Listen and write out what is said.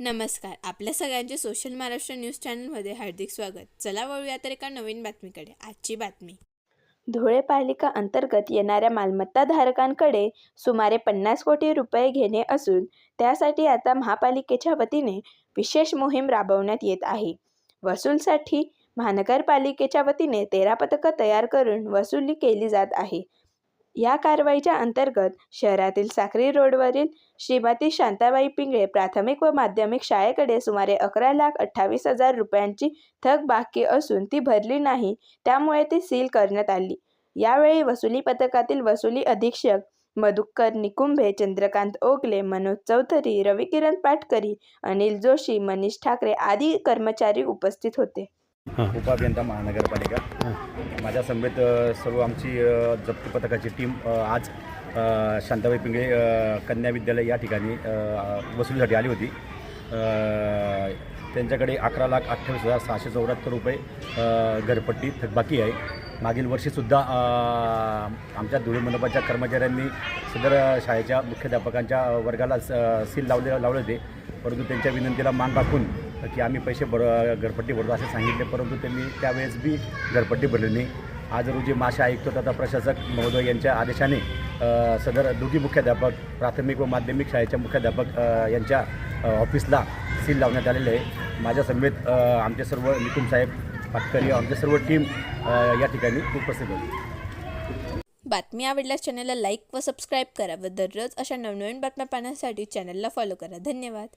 नमस्कार. आपल्या सगळ्यांचे सोशल महाराष्ट्र न्यूज चॅनलमध्ये हार्दिक स्वागत. चला वळूया तर एका नवीन बातमीकडे. आजची बातमी. धुळे पालिका अंतर्गत येणाऱ्या मालमत्ताधारकांकडे सुमारे पन्नास कोटी रुपये घेणे असून त्यासाठी आता महापालिकेच्या वतीने विशेष मोहीम राबवण्यात येत आहे. वसूलसाठी महानगरपालिकेच्या वतीने तेरा पथकं तयार करून वसुली केली जात आहे. या कारवाईच्या अंतर्गत शहरातील साखरी रोडवरील श्रीमती शांताबाई पिंगळे प्राथमिक व माध्यमिक शाळेकडे सुमारे अकरा लाख अठ्ठावीस हजार रुपयांची थक बाकी असून ती भरली नाही त्यामुळे ती सील करण्यात आली. यावेळी वसुली पथकातील वसुली अधीक्षक मधुकर निकुंभे चंद्रकांत ओगले मनोज चौधरी रविकिरण पाटकरी अनिल जोशी मनीष ठाकरे आदी कर्मचारी उपस्थित होते. उपअभियंता महानगरपालिका. माझ्या समवेत सर्व आमची जप्ती पथकाची टीम आज शांताबाई पिंगळे कन्या विद्यालय या ठिकाणी वसुलीसाठी आली होती. त्यांच्याकडे अकरा लाख अठ्ठावीस हजार सहाशे चौऱ्याहत्तर रुपये घरपट्टी थकबाकी आहे. मागील वर्षीसुद्धा आमच्या धुळे मंडपाच्या कर्मचाऱ्यांनी सदर शाळेच्या मुख्याध्यापकांच्या वर्गाला सील लावले लावले होते. परंतु त्यांच्या विनंतीला मान राखून की आम्ही पैसे भर घरपट्टी भरतो असे सांगितले परंतु त्यांनी त्यावेळेस बी घरपट्टी भरली नाही. आज रोजी माशा आयुक्त तथा प्रशासक महोदय यांच्या आदेशाने सदर दोघी मुख्याध्यापक प्राथमिक व माध्यमिक शाळेच्या मुख्याध्यापक यांच्या ऑफिसला सील लावण्यात आलेले आहे. माझ्या समवेत आमचे सर्व निकुम साहेब पाटकरी आमचे सर्व टीम या ठिकाणी उपस्थित होती. बातमी आवडल्यास चॅनलला लाईक व सबस्क्राईब करा व दररोज अशा नवनवीन बातम्या पाहण्यासाठी चॅनलला फॉलो करा. धन्यवाद.